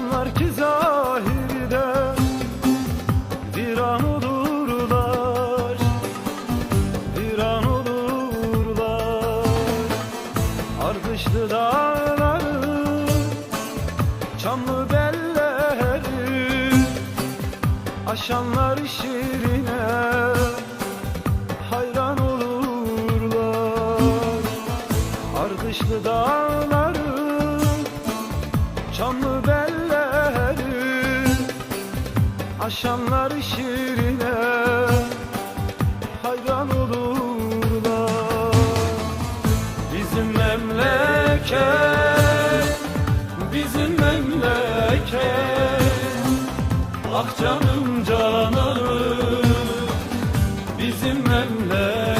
Sanlar ki zahirde Viran olurlar. Viran olurlar. Ardışlı dağları Çamlı belleri Aşanlar şirine Aşanlar şirine hayran olurlar. Bizim memleket, bizim memleket. Ah canım cananım Bizim memleket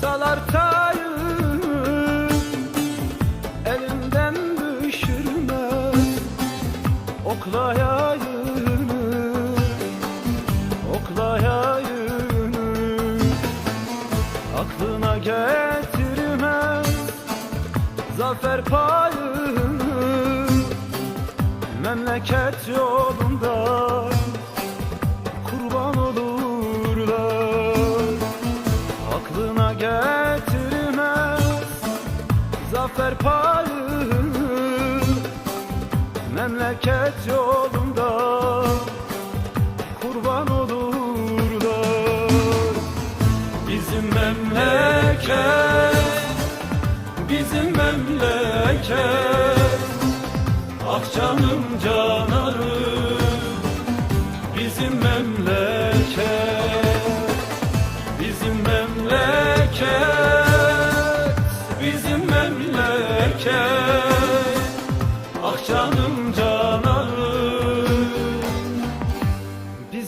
salar tayını Elinden düşürmez. Oklayayını Oklayayını Aklına getirmez zafer payını. Memleket yolunda getirmez zafer payını Memleket yolunda kurban olurlar Bizim memleket, bizim memleket